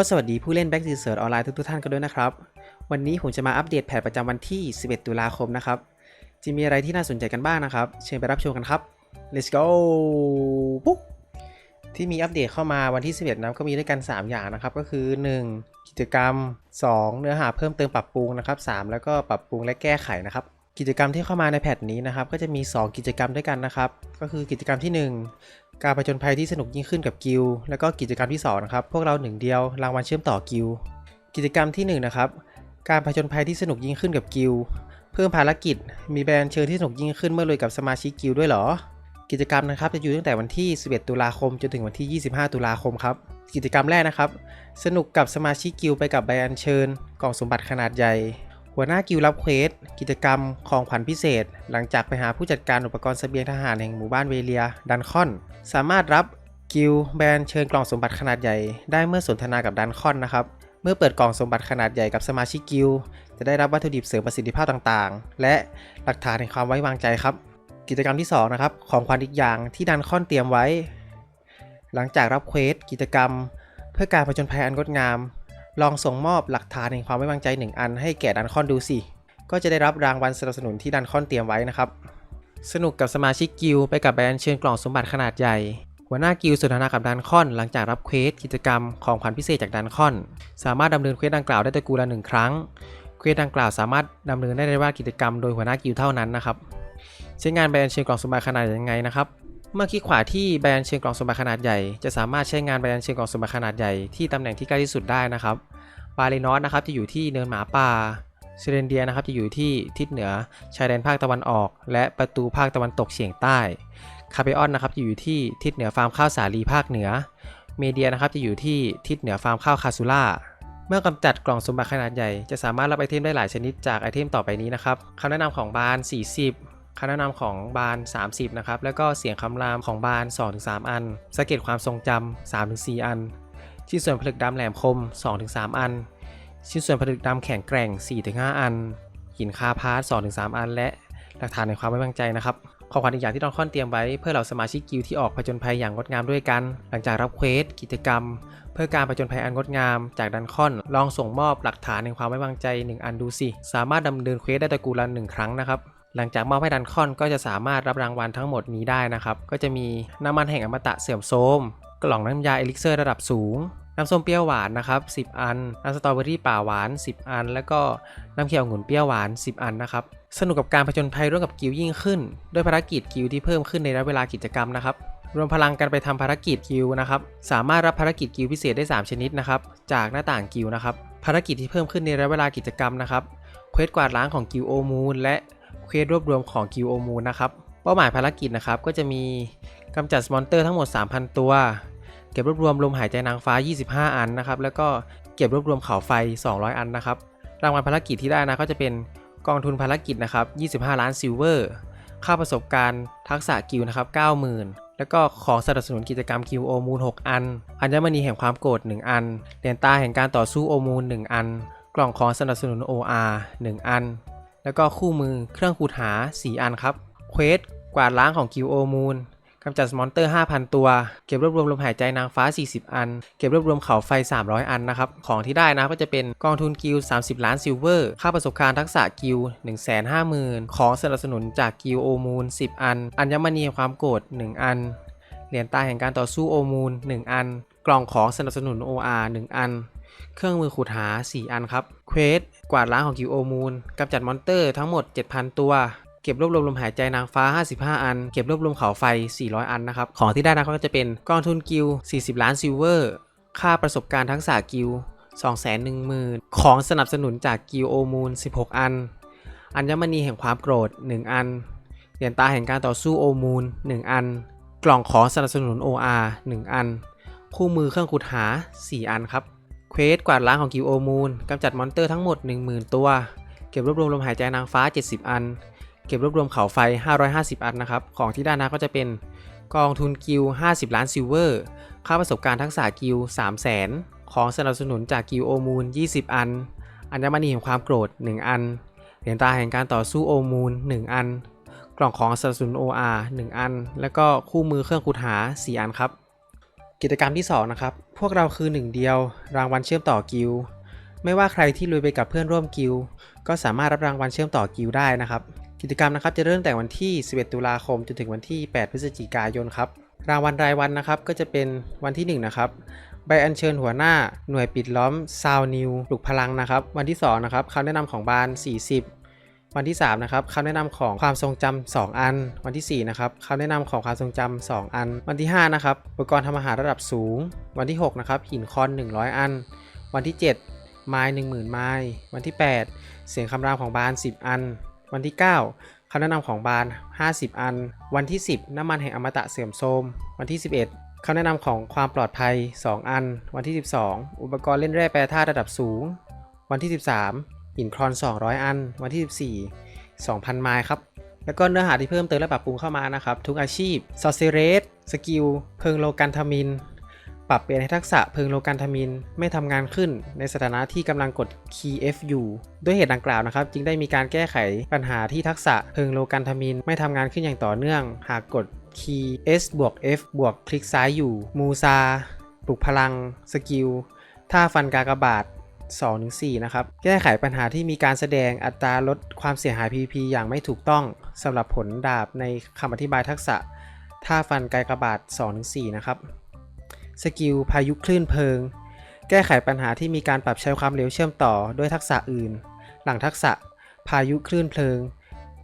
ก็สวัสดีผู้เล่น Back to Search ออนไลน์ทุกๆท่านกันด้วยนะครับ วันนี้ผมจะมาอัปเดตแพทประจำวันที่ 11 ตุลาคมนะครับ จะมีอะไรที่น่าสนใจกันบ้างนะครับ เชิญไปรับชมกันครับ let's go ปุ๊บที่มีอัปเดตเข้ามาวันที่ 11นะก็มีด้วยกัน 3 อย่างนะครับ ก็คือ 1. กิจกรรม 2. เนื้อหาเพิ่มเติมปรับปรุงนะครับ 3. แล้วก็ปรับปรุงและแก้ไขนะครับกิจกรรมที่เข้ามาในแพทนี้นะครับก็จะมี 2 กิจกรรมด้วยกันนะครับ ก็คือกิจกรรมที่ 1 การผจญภัยที่สนุกยิ่งขึ้นกับกิลดแล้วก็กิจกรรมที่2นะครับพวกเราหนึ่งเดียวรางวัลเชื่อมต่อกิลกิจกรรมที่1นะครับการผจญภัยที่สนุกยิ่งขึ้นกับกิลเพิ่มภารกิจ มีแบรนด์เชิญที่สนุกยิ่งขึ้นเมื่อรวยกับสมาชิกกิลด้วยเหรอ กิจกรรมนะครับจะอยู่ตั้งแต่วันที่ 11 ตุลาคมจนถึงวันที่ 25 ตุลาคมครับกิจกรรมแรกนะครับ สนุกกับสมาชิกกิลไปกับแบรนด์เชิญกล่องสมบัติขนาดใหญ่ หัวหน้ากิลรับเควสกิจกรรมของขวัญพิเศษ หลังจากไปหาผู้จัดการอุปกรณ์เสบียงทหารแห่งหมู่บ้านเวเลียดันคอน สามารถรับกิลแบรนด์เชิญกล่องสมบัติขนาดใหญ่ ได้เมื่อสนทนากับดันคอนนะครับ เมื่อเปิดกล่องสมบัติขนาดใหญ่กับสมาชิกกิลจะได้รับวัตถุดิบเสริมประสิทธิภาพต่างๆ และหลักฐานแห่งความไว้วางใจครับ กิจกรรมที่2นะครับของขวัญอีกอย่างที่ดันคอนเตรียมไว้ หลังจากรับเควสกิจกรรม เพื่อการผจญภัยอันงดงาม ลองส่งมอบหลักฐานแห่งความไว้วางใจ 1 อันให้แก่ดันคอนดูสิ ก็จะได้รับรางวัลสนับสนุนที่ดันคอนเตรียมไว้นะครับ สนุกกับสมาชิกกิลไปกับแบรนด์เชิญกล่องสมบัติขนาดใหญ่ หัวหน้ากิลสนทนากับดันคอน หลังจากรับเควสกิจกรรมของขวัญพิเศษจากดันคอน สามารถดำเนินเควสดังกล่าวได้แต่กูลละหนึ่งครั้ง เควสดังกล่าวสามารถดำเนินได้ในว่ากิจกรรมโดยหัวหน้ากิลเท่านั้นนะครับ ใช้งานแบรนด์เชิงกล่องสมบัติขนาดใหญ่ยังไงนะครับ เมื่อคลิกขวาที่แบรนด์เชิงกล่องสมบัติขนาดใหญ่ จะสามารถใช้งานแบรนด์เชิงกล่องสมบัติขนาดใหญ่ที่ตำแหน่งที่ใกล้ที่สุดได้นะครับบาเลนอสนะครับจะอยู่ที่เนินหมาป่าเซเรนเดียนะครับจะอยู่ที่ทิศเหนือชายแดนภาคตะวันออก และประตูภาคตะวันตกเฉียงใต้คาเบออนนะครับจะอยู่ที่ทิศเหนือฟาร์มข้าวสาลีภาคเหนือ เมเดียนะครับจะอยู่ที่ทิศเหนือฟาร์มข้าวคาซูล่าเมื่อกำจัดกล่องสมบัติขนาดใหญ่ จะสามารถรับไอเทมได้หลายชนิดจากไอเทมต่อไปนี้นะครับคำแนะนำของบาน 40 คำแนะนำของบาน 30 นะครับ แล้วก็เสียงคำรามของบาน 2-3 อันสะเก็ตความทรงจำ 3-4 อัน ชิ้นส่วนผลึกดำแหลมคม 2-3 อัน ชิ้นส่วนผลึกดำแข็งแกร่ง 4-5 อัน หินคาพาร์ท2-3 อัน และหลักฐานในความไว้วางใจนะครับของขวัญอีกอย่างที่ดอนคอนเตรียมไว้เพื่อเหล่าสมาชิกกิลด์ที่ออกผจญภัยอย่างงดงามด้วยกัน หลังจากรับเควสกิจกรรม เพื่อการผจญภัยอันงดงาม จากดันคอน ลองส่งมอบหลักฐานในความไว้วางใจ 1 อันดูสิ สามารถดำเนินเควสได้ตระกูลละหนึ่งครั้งนะครับ หลังจากมอบให้ดันคอนก็จะสามารถรับรางวัลทั้งหมดนี้ได้นะครับ ก็จะมีน้ำมันแห่งอมตะเสื่อมโทรมกล่องน้ำยาเอลิกเซอร์ระดับสูง น้ำส้มเปรี้ยวหวานนะครับ 10 อัน น้ำสตรอเบอรี่ป่าหวาน 10 อัน แล้วก็น้ำเขียวองุ่นเปรี้ยวหวาน 10 อันนะครับ สนุกกับการผจญภัยร่วมกับกิลยิ่งขึ้น ด้วยภารกิจกิลที่เพิ่มขึ้นในระยะเวลากิจกรรมนะครับ รวมพลังกันไปทำภารกิจกิลนะครับ สามารถรับภารกิจกิลพิเศษได้ 3 ชนิดนะครับ จากหน้าต่างกิลนะครับ ภารกิจที่เพิ่มขึ้นในระยะเวลากิจกรรมนะครับ เควสกวาดล้างของกิลโอมูลและ เควสรวบรวมของกิลด์โอมูลนะครับ เป้าหมายภารกิจนะครับ ก็จะมีกำจัดมอนเตอร์ทั้งหมด 3,000 ตัว เก็บรวบรวมลมหายใจนางฟ้า 25 อันนะครับ แล้วก็เก็บรวบรวมเขาไฟ 200 อันนะครับ รางวัลภารกิจที่ได้นะก็จะเป็นกองทุนภารกิจนะครับ 25 ล้านซิลเวอร์ ค่าประสบการณ์ทักษะกิลด์นะครับ 90,000 แล้วก็ของสนับสนุนกิจกรรมกิลด์โอมูล 6 อัน อัญมณีแห่งความโกรธ 1 อัน เหรียญตาแห่งการต่อสู้โอมูล 1 อัน กล่องของสนับสนุน OR 1 อัน แล้วก็คู่มือเครื่องขูดหา 4 อันครับ เควสกวาดล้างของกิลโอมูลกำจัดมอนเตอร์ 5,000 ตัว เก็บรวบรวมลมหายใจนางฟ้า 40 อัน เก็บรวบรวมเขาไฟ 300 อันนะครับ ของที่ได้นะก็จะเป็นกองทุนกิล30 ล้านซิลเวอร์ ค่าประสบการณ์ทักษะกิล150,000 ของสนับสนุนจากกิลโอมูล 10 อัน อัญมณีความโกรธ 1 อัน เหรียญตาแห่งการต่อสู้โอมูล 1 อัน กล่องของสนับสนุน OR 1 อัน เครื่องมือขุดหา 4 อันครับ เควส กวาดล้างของกิลโอมูลกำจัดมอนเตอร์ทั้งหมด 7,000 ตัวเก็บรวบรวมลมหายใจนางฟ้า 55 อัน เก็บรวบรวมเขาไฟ 400 อันนะครับ ของที่ได้นะก็จะเป็นกองทุนกิล40 ล้านซิลเวอร์ ค่าประสบการณ์ทักษะกิล210,000 ของสนับสนุนจากกิลโอมูล 16 อัน อัญมณีแห่งความโกรธ 1 อัน เหรียญตาแห่งการต่อสู้โอมูล 1 อัน กล่องของสนับสนุน OR 1 อัน คู่มือเครื่องขุดหา 4 อันครับ เควสกวาดล้างของกิลโอมูลกำจัดมอนเตอร์ทั้งหมด 10,000 ตัว เก็บรวบรวมลมหายใจนางฟ้า 70 อัน เก็บรวบรวมเขาไฟ 550 อันนะครับ ของที่ด้านะก็จะเป็นกองทุนกิลด์50 ล้านซิลเวอร์ ค่าประสบการณ์ทักษะกิลด์300,000ของสนับสนุนจากกิลโอมูล 20 อัน อัญมณีแห่งความโกรธ 1 อัน เหรียญตาแห่งการต่อสู้โอมูล 1 อัน กล่องของสนับสนุน OR 1 อัน แล้วก็คู่มือเครื่องขุดหา 4 อันครับ กิจกรรมที่ 2 นะครับ พวกเราคือหนึ่งเดียว รางวัลเชื่อมต่อกิลไม่ว่าใครที่ลุยไปกับเพื่อนร่วมกิลก็สามารถรับรางวัลเชื่อมต่อกิลได้นะครับ กิจกรรมนะครับจะเริ่มแต่วันที่ 11 ตุลาคมจนถึงวันที่ 8 พฤศจิกายนครับ รางวัลรายวันนะครับก็จะเป็นวันที่ 1 นะครับใบอัญเชิญหัวหน้าหน่วยปิดล้อมซาวนิวปลุกพลังนะครับ วันที่2นะครับคำแนะนำของบาน 40 วันที่ 3 นะครับคำแนะนำของความทรงจำ2อัน วันที่ 4 นะครับคำแนะนำของความทรงจำ2อัน วันที่ 5 นะครับ อุปกรณ์ทำอาหารระดับสูง วันที่ 6 นะครับ หินคอน 100 อัน วันที่ 7 ไม้10,000ไม้ วันที่ 8 เสียงคำรามของบาน 10 อัน วันที่ 9คำแนะนำของบาน 50 อัน วันที่ 10 น้ำมันแห่งอมตะเสื่อมโทรม วันที่ 11คำแนะนำของความปลอดภัย 2 อัน วันที่ 12 อุปกรณ์เล่นแร่แปรธาตุระดับสูง วันที่ 13 หินคลอน 200 อัน วันที่ 14 2,000 ไมล์ครับ แล้วก็เนื้อหาที่เพิ่มเติมและปรับปรุงเข้ามานะครับ ทุกอาชีพซอเซเรสสกิล เพิงโลกันทามิน ปรับเปลี่ยนให้ทักษะเพิงโลกันทามิน ไม่ทำงานขึ้น ในสถานะที่กำลังกด Key F อยู่ด้วยเหตุดังกล่าวนะครับ จึงได้มีการแก้ไขปัญหาที่ทักษะเพิงโลกันทามิน ไม่ทำงานขึ้นอย่างต่อเนื่อง หากกด Key S บวก F บวกคลิกซ้ายอยู่ มูซาปลุกพลัง สกิลท่าฟันกากบาท 2-4 นะครับ แก้ไขปัญหาที่มีการแสดงอัตราลดความเสียหาย PVP อย่างไม่ถูกต้องสำหรับผลดาบในคำอธิบายทักษะท่าฟันกากบาท2-4 นะครับ สกิลพายุคลื่นเพลิง แก้ไขปัญหาที่มีการปรับใช้ความเร็วเชื่อมต่อด้วยทักษะอื่น หลังทักษะพายุคลื่นเพลิง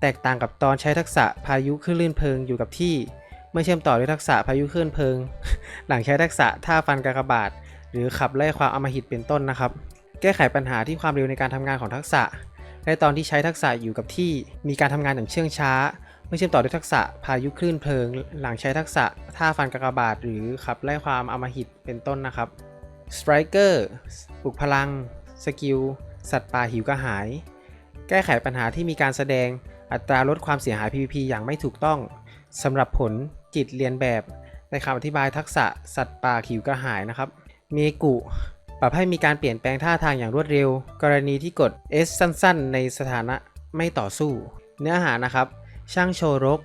แตกต่างกับตอนใช้ทักษะพายุคลื่นเพลิงอยู่กับที่เมื่อเชื่อมต่อด้วยทักษะพายุคลื่นเพลิง หลังใช้ทักษะท่าฟันกากบาท หรือขับไล่ความอมหิตเป็นต้นนะครับ แก้ไขปัญหาที่ความเร็วในการทำงานของทักษะ และตอนที่ใช้ทักษะอยู่กับที่มีการทำงานอย่างเชื่องช้า เมื่อเชื่อมต่อด้วยทักษะพายุคลื่นเพลิง หลังใช้ทักษะท่าฟันกากบาทหรือขับไล่ความอมหิตเป็นต้นนะครับ Striker ปลุกพลัง สกิล สัตว์ป่าหิวกระหาย แก้ไขปัญหาที่มีการแสดงอัตราลดความเสียหาย PVP อย่างไม่ถูกต้องสำหรับผลจิตเรียนแบบในคำอธิบายทักษะสัตว์ป่าหิวกระหายนะครับ เมกุ ปรับให้มีการเปลี่ยนแปลงท่าทางอย่างรวดเร็ว กรณีที่กด S สั้นๆ ในสถานะไม่ต่อสู้ เนื้อหานะครับ ช่างโชว์รก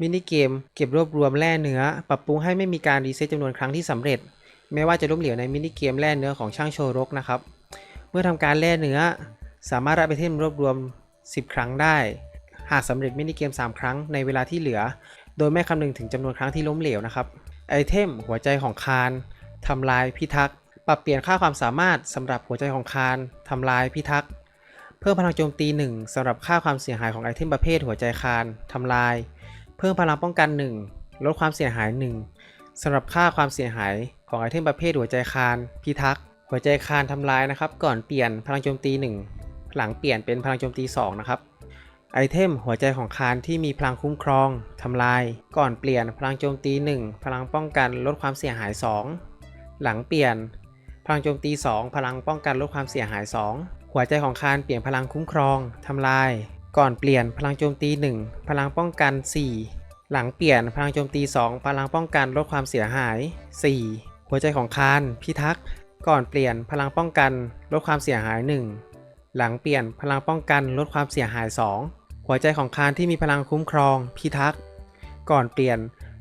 มินิเกม เก็บรวบรวมแร่เนื้อ ปรับปรุงให้ไม่มีการรีเซ็ตจำนวนครั้งที่สำเร็จ แม้ว่าจะล้มเหลวในมินิเกมแร่เนื้อของช่างโชว์รกนะครับ เมื่อทำการแร่เนื้อ สามารถรับไอเทมรวบรวม 10 ครั้งได้ หากสำเร็จมินิเกม 3 ครั้งในเวลาที่เหลือ โดยไม่คำนึงถึงจำนวนครั้งที่ล้มเหลวนะครับ ไอเทมหัวใจของคานทำลายพิทักษ์ ปรับเปลี่ยนค่าความสามารถสำหรับหัวใจของคานทำลายพิทักษ์ เพิ่มพลังโจมตี 1สำหรับค่าความเสียหายของไอเทมประเภทหัวใจคานทำลาย เพิ่มพลังป้องกัน 1 ลดความเสียหาย 1สำหรับค่าความเสียหายของไอเทมประเภทหัวใจคานพิทักษ์ หัวใจคานทำลายนะครับ ก่อนเปลี่ยนพลังโจมตี 1 หลังเปลี่ยนเป็นพลังโจมตี 2 นะครับ ไอเทมหัวใจของคานที่มีพลังคุ้มครองทำลาย ก่อนเปลี่ยนพลังโจมตี 1 พลังป้องกันลดความเสียหาย 2 หลังเปลี่ยน พลังโจมตี 2 พลังป้องกันลดความเสียหาย 2 หัวใจของคานเปลี่ยนพลังคุ้มครองทำลาย ก่อนเปลี่ยนพลังโจมตี 1 พลังป้องกัน 4 หลังเปลี่ยนพลังโจมตี 2 พลังป้องกันลดความเสียหาย 4 หัวใจของคานพิทักษ์ก่อนเปลี่ยนพลังป้องกันลดความเสียหาย 1 หลังเปลี่ยนพลังป้องกันลดความเสียหาย 2 หัวใจของคานที่มีพลังคุ้มครอง พิทักษ์ก่อนเปลี่ยน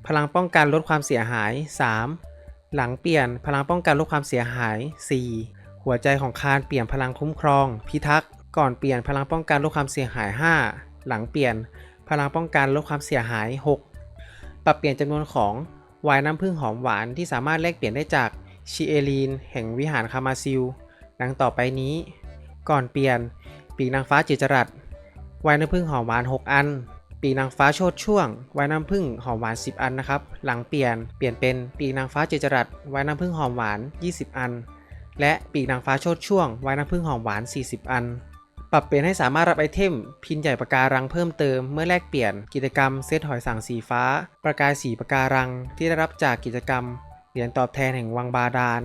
พลังป้องกันลดความเสียหาย 3 หลังเปลี่ยนพลังป้องกันลดความเสียหาย 4 หัวใจของคานเปลี่ยนพลังคุ้มครอง พิทักษ์ก่อนเปลี่ยนพลังป้องกันลดความเสียหาย 5 หลังเปลี่ยนพลังป้องกันลดความเสียหาย 6 ปรับเปลี่ยนจำนวนของไวน์น้ำผึ้งหอมหวานที่สามารถแลกเปลี่ยนได้จากชิเอลีน แห่งวิหารคามาซิล ดังต่อไปนี้ ก่อนเปลี่ยน ปีกนางฟ้าจิจรัสไวน์น้ำผึ้งหอมหวาน 6 อัน ปีนางฟ้าโชดช่วงไว้น้ำผึ้งหอมหวาน 10 อันนะครับ หลังเปลี่ยนเปลี่ยนเป็นปีนางฟ้าเจจรัสไว้น้ำผึ้งหอมหวาน 20 อัน และปีนางฟ้าโชดช่วงไว้น้ำผึ้งหอมหวาน 40 อัน ปรับเปลี่ยนให้สามารถรับไอเทม พินใหญ่ปะการังเพิ่มเติมเมื่อแลกเปลี่ยนกิจกรรมเซตหอยสังสีฟ้า ประกายสีปะการังที่ได้รับจากกิจกรรมเหรียญตอบแทนแห่งวังบาดาล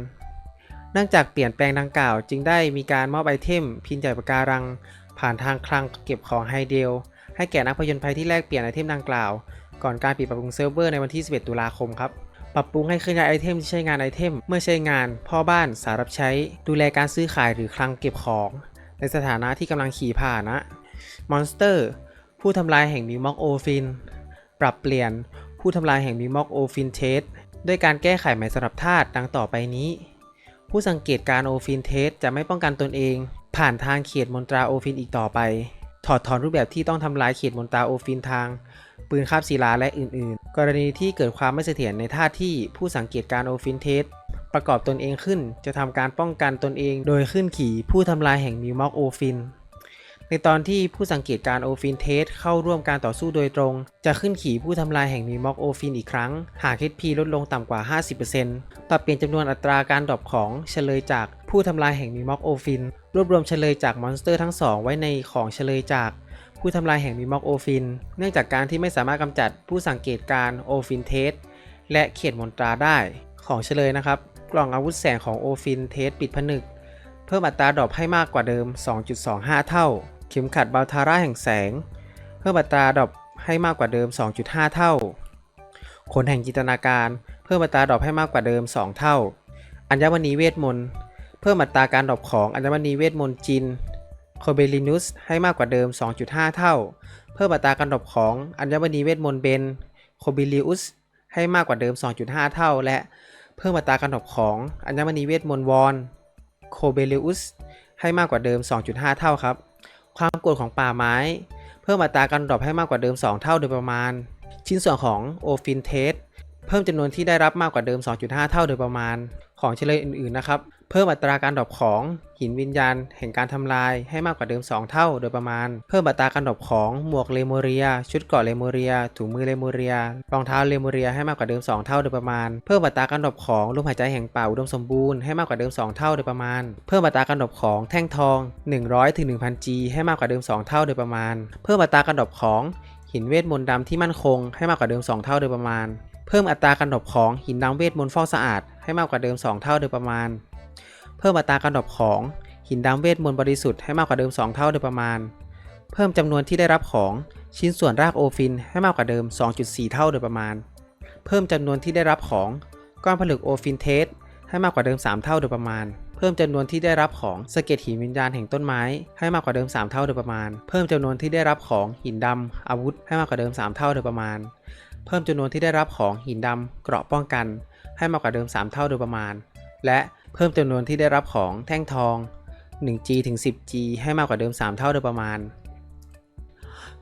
เนื่องจากเปลี่ยนแปลงดังกล่าว จึงได้มีการมอบไอเทม พินใหญ่ปะการัง ผ่านทางคลังเก็บของไฮเดล ให้แก่นักผจญภัยที่แลกเปลี่ยนไอเทมดังกล่าว ก่อนการปิดปรับปรุงเซิร์ฟเวอร์ในวันที่ 11 ตุลาคมครับ ปรับปรุงให้เคลื่อนย้ายไอเทมที่ใช้งานไอเทม เมื่อใช้งาน พ่อบ้าน สารับใช้ ดูแลการซื้อขายหรือคลังเก็บของ ในสถานะที่กำลังขี่ผ่านนะ มอนสเตอร์ ผู้ทำลายแห่งมิวมอกโอฟิน ปรับเปลี่ยน ผู้ทำลายแห่งมิวมอกโอฟินเทสด้วยการแก้ไขใหม่สำหรับธาตุดังต่อไปนี้ ผู้สังเกตการโอฟินเทสจะไม่ป้องกันตนเอง ผ่านทางเขตมนตราโอฟินอีกต่อไป ถอดถอนรูปแบบที่ต้องทำลายเขตมนตาโอฟินทาง ปืนคาบศิลาและอื่นๆ กรณีที่เกิดความไม่เสถียรในท่าที่ผู้สังเกตการโอฟินเทสประกอบตนเองขึ้น จะทำการป้องกันตนเองโดยขึ้นขี่ผู้ทำลายแห่งมิวมอกโอฟิน ในตอนที่ผู้สังเกตการโอฟินเทสเข้าร่วมการต่อสู้โดยตรง จะขึ้นขี่ผู้ทำลายแห่งมิวมอกโอฟินอีกครั้ง หาก HP ลดลงต่ำกว่า 50%ปรับเปลี่ยนจำนวนอัตราการดรอปของเฉลยจากผู้ทำลายแห่งมิวมอกโอฟิน รวบรวมเฉลยจากมอนสเตอร์ทั้งสองไว้ในของเฉลยจากผู้ทำลายแห่งมิม็อกโอฟิน เนื่องจากการที่ไม่สามารถกำจัดผู้สังเกตการโอฟินเทสและเขตมนตราได้ของเฉลยนะครับ กล่องอาวุธแสงของโอฟินเทสปิดผนึก เพิ่มอัตราดรอปให้มากกว่าเดิม 2.25 เท่า เข็มขัดบาลทาร่าแห่งแสง เพิ่มอัตราดรอปให้มากกว่าเดิม 2.5 เท่า ขนแห่งจินตนาการ เพิ่มอัตราดรอปให้มากกว่าเดิม 2 เท่า อัญมณีเวทมนต์เพิ่มอัตราการดรอปของอัญมณีเวทมนต์จินโคเบลินุสให้มากกว่าเดิม 2.5 เท่า เพิ่มอัตราการดรอปของอัญมณีเวทมนต์เบนโคบิลิอุสให้มากกว่าเดิม 2.5 เท่า และเพิ่มอัตราการดรอปของอัญมณีเวทมนต์วอนโคเบลิอุสให้มากกว่าเดิม 2.5 เท่าครับ ความกดของป่าไม้ เพิ่มอัตราการดรอปให้มากกว่าเดิม 2 เท่าโดยประมาณ ชิ้นส่วนของโอฟินเทส พิ่มจำนวนที่ได้รับมากกว่าเดิม 2.5 เท่าโดยประมาณ ของเฉลยอื่นๆนะครับ เพิ่มอัตราการดรอปของหินวิญญาณ แห่งการทำลายให้มากกว่าเดิม 2 เท่าโดยประมาณ เพิ่มอัตราการดรอปของหมวกเลโมเรีย ชุดเกราะเลโมเรีย ถุงมือเลโมเรีย รองเท้าเลโมเรียให้มากกว่าเดิม 2 เท่าโดยประมาณ เพิ่มอัตราการดรอปของลมหายใจแห่งป่าอุดมสมบูรณ์ให้มากกว่าเดิม 2 เท่าโดยประมาณ เพิ่มอัตราการดรอปของแท่งทอง 100ถึง1,000 G ให้มากกว่าเดิม 2 เท่าโดยประมาณ เพิ่มอัตราการดรอปของหินเวทมนต์ดำที่มั่นคงให้มากกว่าเดิม 2 เท่าโดยประมาณ พิ่มอัตราการดรอปของหินดำเวทมนต์ฟอกสะอาดให้มากกว่าเดิม 2 เท่าโดยประมาณ เพิ่มอัตราการดรอปของหินดำเวทมนต์บริสุทธิ์ให้มากกว่าเดิม 2 เท่าโดยประมาณ เพิ่มจำนวนที่ได้รับของชิ้นส่วนรากโอฟินให้มากกว่าเดิม 2.4 เท่าโดยประมาณ เพิ่มจำนวนที่ได้รับของก้อนผลึกโอฟินเทสให้มากกว่าเดิม 3 เท่าโดยประมาณ เพิ่มจำนวนที่ได้รับของสะเก็ดหินวิญญาณแห่งต้นไม้ให้มากกว่าเดิม 3 เท่าโดยประมาณ เพิ่มจำนวนที่ได้รับของหินดำอาวุธให้มากกว่าเดิม 3 เท่าโดยประมาณ เพิ่มจำนวนที่ได้รับของหินดำเกราะป้องกัน ให้มากกว่าเดิม 3 เท่าโดยประมาณ และเพิ่มจำนวนที่ได้รับของแท่งทอง 1G ถึง 10G ให้มากกว่าเดิม 3 เท่าโดยประมาณ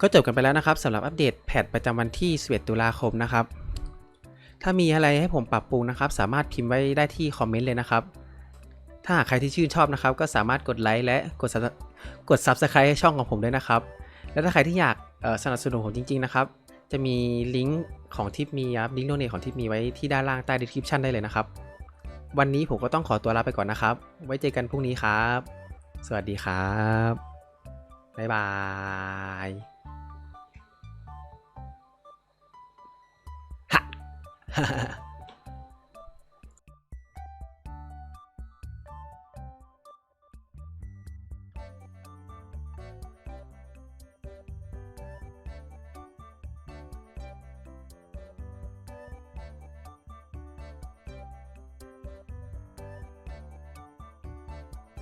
ก็จบกันไปแล้วนะครับสำหรับอัปเดตแพทประจำวันที่ 11 ตุลาคมนะครับ ถ้ามีอะไรให้ผมปรับปรุงนะครับ สามารถพิมพ์ไว้ได้ที่คอมเมนต์เลยนะครับ ถ้าหากใครที่ชื่นชอบนะครับ ก็สามารถกดไลค์และกดกด Subscribe ให้ช่องของผมด้วยนะครับ และถ้าใครที่อยากสนับสนุนผมจริง ๆ นะครับ จะมีลิงก์ของทิปมีครับลิงก์โดเนทของทิปมีไว้ที่ด้านล่างใต้ดีสคริปชันได้เลยนะครับ วันนี้ผมก็ต้องขอตัวลาไปก่อนนะครับ ไว้เจอกันพรุ่งนี้ครับ สวัสดีครับบ๊ายบายฮะ